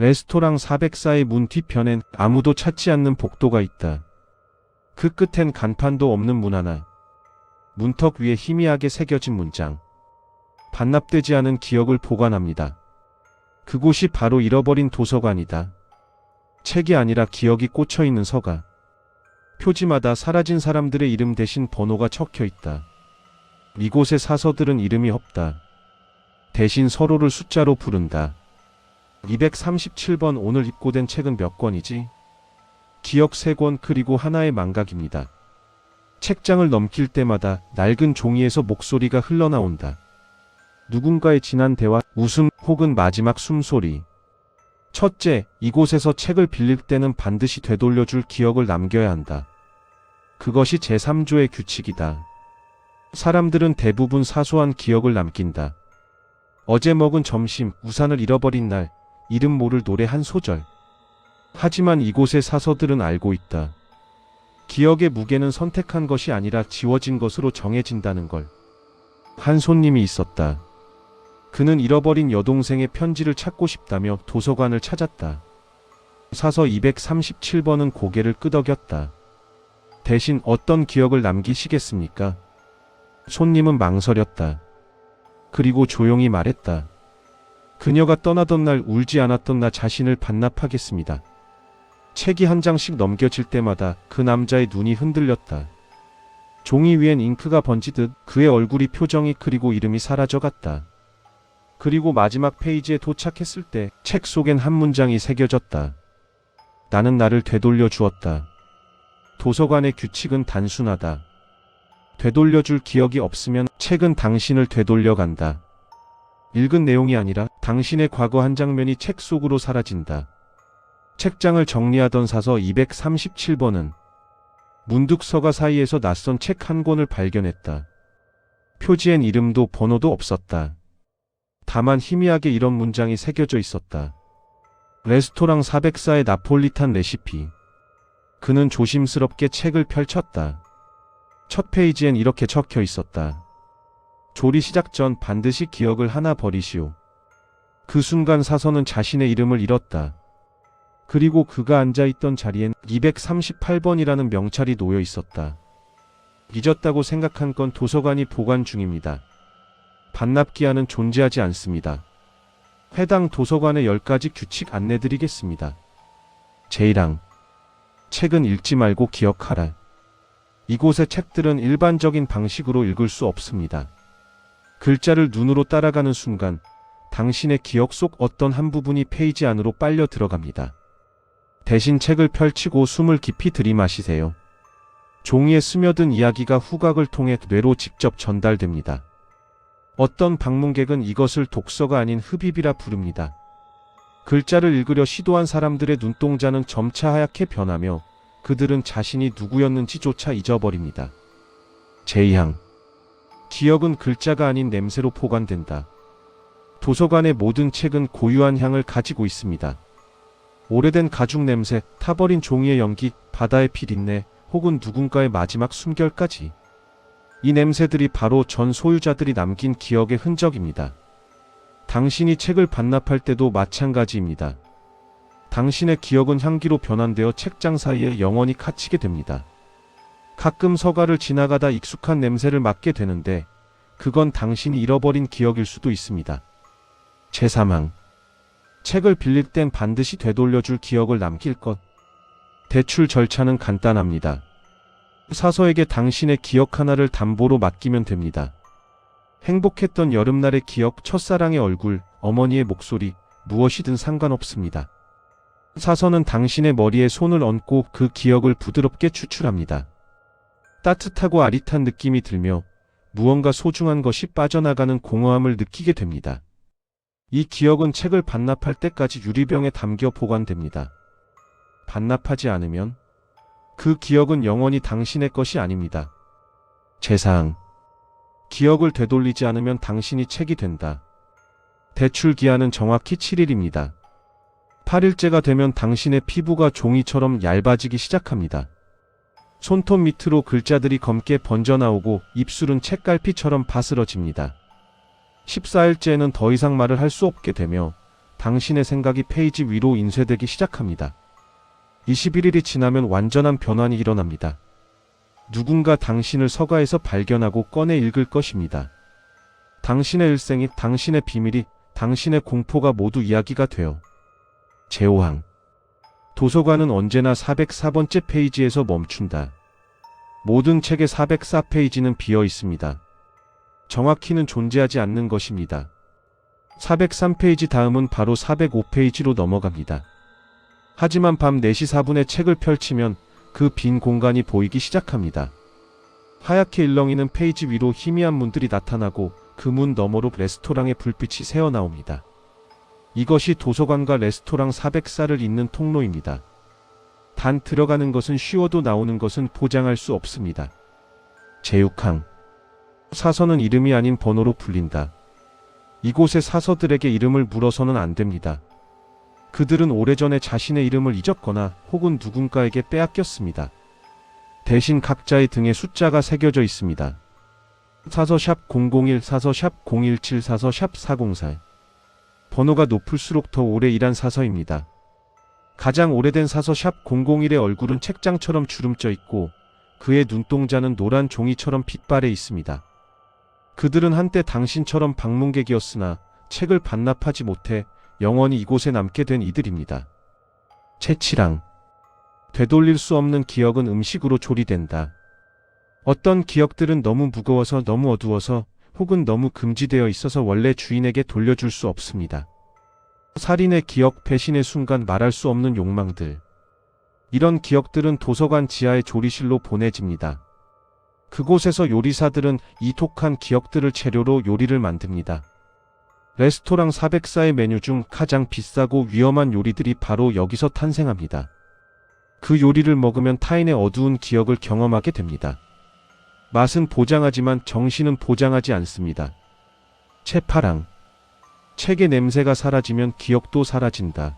레스토랑 404의 문 뒤편엔 아무도 찾지 않는 복도가 있다. 그 끝엔 간판도 없는 문 하나. 문턱 위에 희미하게 새겨진 문장. 반납되지 않은 기억을 보관합니다. 그곳이 바로 잃어버린 도서관이다. 책이 아니라 기억이 꽂혀 있는 서가. 표지마다 사라진 사람들의 이름 대신 번호가 적혀 있다. 이곳의 사서들은 이름이 없다. 대신 서로를 숫자로 부른다. 237번 오늘 입고된 책은 몇 권이지? 기억 3권 그리고 하나의 망각입니다. 책장을 넘길 때마다 낡은 종이에서 목소리가 흘러나온다. 누군가의 지난 대화, 웃음 혹은 마지막 숨소리. 첫째, 이곳에서 책을 빌릴 때는 반드시 되돌려줄 기억을 남겨야 한다. 그것이 제3조의 규칙이다. 사람들은 대부분 사소한 기억을 남긴다. 어제 먹은 점심, 우산을 잃어버린 날, 이름 모를 노래 한 소절. 하지만 이곳의 사서들은 알고 있다. 기억의 무게는 선택한 것이 아니라 지워진 것으로 정해진다는 걸. 한 손님이 있었다. 그는 잃어버린 여동생의 편지를 찾고 싶다며 도서관을 찾았다. 사서 237번은 고개를 끄덕였다. 대신 어떤 기억을 남기시겠습니까? 손님은 망설였다. 그리고 조용히 말했다. 그녀가 떠나던 날 울지 않았던 나 자신을 반납하겠습니다. 책이 한 장씩 넘겨질 때마다 그 남자의 눈이 흔들렸다. 종이 위엔 잉크가 번지듯 그의 얼굴이 표정이 그리고 이름이 사라져갔다. 그리고 마지막 페이지에 도착했을 때 책 속엔 한 문장이 새겨졌다. 나는 나를 되돌려 주었다. 도서관의 규칙은 단순하다. 되돌려 줄 기억이 없으면 책은 당신을 되돌려 간다. 읽은 내용이 아니라 당신의 과거 한 장면이 책 속으로 사라진다. 책장을 정리하던 사서 237번은 문득 서가 사이에서 낯선 책 한 권을 발견했다. 표지엔 이름도 번호도 없었다. 다만 희미하게 이런 문장이 새겨져 있었다. 레스토랑 404의 나폴리탄 레시피. 그는 조심스럽게 책을 펼쳤다. 첫 페이지엔 이렇게 적혀 있었다. 조리 시작 전 반드시 기억을 하나 버리시오. 그 순간 사서는 자신의 이름을 잃었다. 그리고 그가 앉아있던 자리엔 238번이라는 명찰이 놓여 있었다. 잊었다고 생각한 건 도서관이 보관 중입니다. 반납기한은 존재하지 않습니다. 해당 도서관의 10가지 규칙 안내드리겠습니다. 제1항 책은 읽지 말고 기억하라. 이곳의 책들은 일반적인 방식으로 읽을 수 없습니다. 글자를 눈으로 따라가는 순간 당신의 기억 속 어떤 한 부분이 페이지 안으로 빨려 들어갑니다. 대신 책을 펼치고 숨을 깊이 들이마시세요. 종이에 스며든 이야기가 후각을 통해 뇌로 직접 전달됩니다. 어떤 방문객은 이것을 독서가 아닌 흡입이라 부릅니다. 글자를 읽으려 시도한 사람들의 눈동자는 점차 하얗게 변하며 그들은 자신이 누구였는지조차 잊어버립니다. 제2항 기억은 글자가 아닌 냄새로 포관된다. 도서관의 모든 책은 고유한 향을 가지고 있습니다. 오래된 가죽 냄새, 타버린 종이의 연기, 바다의 피린내, 혹은 누군가의 마지막 숨결까지. 이 냄새들이 바로 전 소유자들이 남긴 기억의 흔적입니다. 당신이 책을 반납할 때도 마찬가지입니다. 당신의 기억은 향기로 변환되어 책장 사이에 영원히 갇히게 됩니다. 가끔 서가를 지나가다 익숙한 냄새를 맡게 되는데 그건 당신이 잃어버린 기억일 수도 있습니다. 제3항 책을 빌릴 땐 반드시 되돌려줄 기억을 남길 것. 대출 절차는 간단합니다. 사서에게 당신의 기억 하나를 담보로 맡기면 됩니다. 행복했던 여름날의 기억, 첫사랑의 얼굴, 어머니의 목소리, 무엇이든 상관없습니다. 사서는 당신의 머리에 손을 얹고 그 기억을 부드럽게 추출합니다. 따뜻하고 아릿한 느낌이 들며 무언가 소중한 것이 빠져나가는 공허함을 느끼게 됩니다. 이 기억은 책을 반납할 때까지 유리병에 담겨 보관됩니다. 반납하지 않으면 그 기억은 영원히 당신의 것이 아닙니다. 제사항 기억을 되돌리지 않으면 당신이 책이 된다. 대출 기한은 정확히 7일입니다. 8일째가 되면 당신의 피부가 종이처럼 얇아지기 시작합니다. 손톱 밑으로 글자들이 검게 번져나오고 입술은 책갈피처럼 바스러집니다. 14일째는 더 이상 말을 할 수 없게 되며 당신의 생각이 페이지 위로 인쇄되기 시작합니다. 21일이 지나면 완전한 변환이 일어납니다. 누군가 당신을 서가에서 발견하고 꺼내 읽을 것입니다. 당신의 일생이, 당신의 비밀이, 당신의 공포가 모두 이야기가 돼요. 제호항. 도서관은 언제나 404번째 페이지에서 멈춘다. 모든 책의 404페이지는 비어 있습니다. 정확히는 존재하지 않는 것입니다. 403페이지 다음은 바로 405페이지로 넘어갑니다. 하지만 밤 4시 4분에 책을 펼치면 그 빈 공간이 보이기 시작합니다. 하얗게 일렁이는 페이지 위로 희미한 문들이 나타나고 그 문 너머로 레스토랑의 불빛이 새어나옵니다. 이것이 도서관과 레스토랑 404를 잇는 통로입니다. 단 들어가는 것은 쉬워도 나오는 것은 보장할 수 없습니다. 제육항. 사서는 이름이 아닌 번호로 불린다. 이곳의 사서들에게 이름을 물어서는 안 됩니다. 그들은 오래전에 자신의 이름을 잊었거나 혹은 누군가에게 빼앗겼습니다. 대신 각자의 등에 숫자가 새겨져 있습니다. 사서샵 001, 사서샵 017, 사서샵 404. 번호가 높을수록 더 오래 일한 사서입니다. 가장 오래된 사서샵 001의 얼굴은 책장처럼 주름져 있고 그의 눈동자는 노란 종이처럼 빛발해 있습니다. 그들은 한때 당신처럼 방문객이었으나 책을 반납하지 못해 영원히 이곳에 남게 된 이들입니다. 채치랑 되돌릴 수 없는 기억은 음식으로 조리된다. 어떤 기억들은 너무 무거워서 너무 어두워서 혹은 너무 금지되어 있어서 원래 주인에게 돌려줄 수 없습니다. 살인의 기억, 배신의 순간 말할 수 없는 욕망들. 이런 기억들은 도서관 지하의 조리실로 보내집니다. 그곳에서 요리사들은 이 독한 기억들을 재료로 요리를 만듭니다. 레스토랑 404의 메뉴 중 가장 비싸고 위험한 요리들이 바로 여기서 탄생합니다. 그 요리를 먹으면 타인의 어두운 기억을 경험하게 됩니다. 맛은 보장하지만 정신은 보장하지 않습니다. 채파랑. 책의 냄새가 사라지면 기억도 사라진다.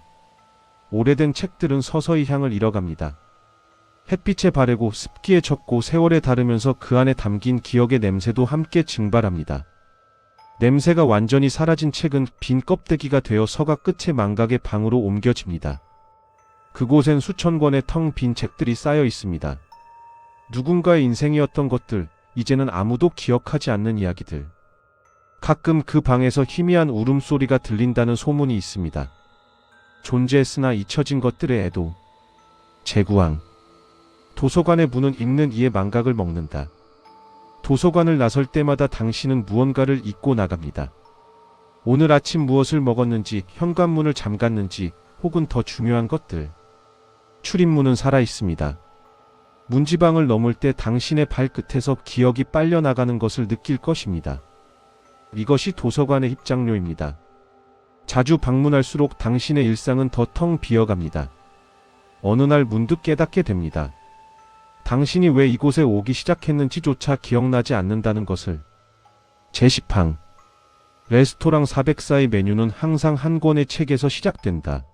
오래된 책들은 서서히 향을 잃어갑니다. 햇빛에 바래고 습기에 젖고 세월에 다르면서 그 안에 담긴 기억의 냄새도 함께 증발합니다. 냄새가 완전히 사라진 책은 빈 껍데기가 되어 서가 끝의 망각의 방으로 옮겨집니다. 그곳엔 수천 권의 텅 빈 책들이 쌓여 있습니다. 누군가의 인생이었던 것들, 이제는 아무도 기억하지 않는 이야기들. 가끔 그 방에서 희미한 울음소리가 들린다는 소문이 있습니다. 존재했으나 잊혀진 것들의 애도. 제구왕. 도서관의 문은 읽는 이의 망각을 먹는다. 도서관을 나설 때마다 당신은 무언가를 잊고 나갑니다. 오늘 아침 무엇을 먹었는지, 현관문을 잠갔는지, 혹은 더 중요한 것들. 출입문은 살아 있습니다. 문지방을 넘을 때 당신의 발끝에서 기억이 빨려 나가는 것을 느낄 것입니다. 이것이 도서관의 입장료입니다. 자주 방문할수록 당신의 일상은 더 텅 비어갑니다. 어느 날 문득 깨닫게 됩니다. 당신이 왜 이곳에 오기 시작했는지조차 기억나지 않는다는 것을. 제시팡. 레스토랑 404의 메뉴는 항상 한 권의 책에서 시작된다.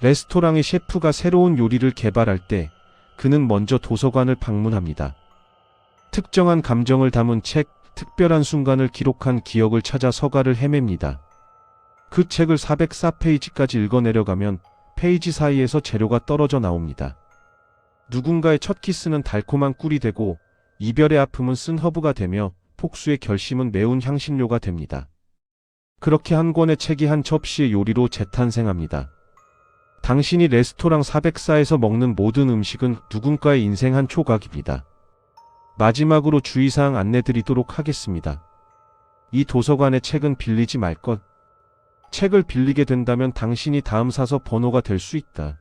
레스토랑의 셰프가 새로운 요리를 개발할 때 그는 먼저 도서관을 방문합니다. 특정한 감정을 담은 책, 특별한 순간을 기록한 기억을 찾아 서가를 헤맵니다. 그 책을 404페이지까지 읽어내려가면 페이지 사이에서 재료가 떨어져 나옵니다. 누군가의 첫 키스는 달콤한 꿀이 되고 이별의 아픔은 쓴 허브가 되며 폭수의 결심은 매운 향신료가 됩니다. 그렇게 한 권의 책이 한 접시의 요리로 재탄생합니다. 당신이 레스토랑 404에서 먹는 모든 음식은 누군가의 인생 한 조각입니다. 마지막으로 주의사항 안내드리도록 하겠습니다. 이 도서관의 책은 빌리지 말 것. 책을 빌리게 된다면 당신이 다음 사서 번호가 될 수 있다.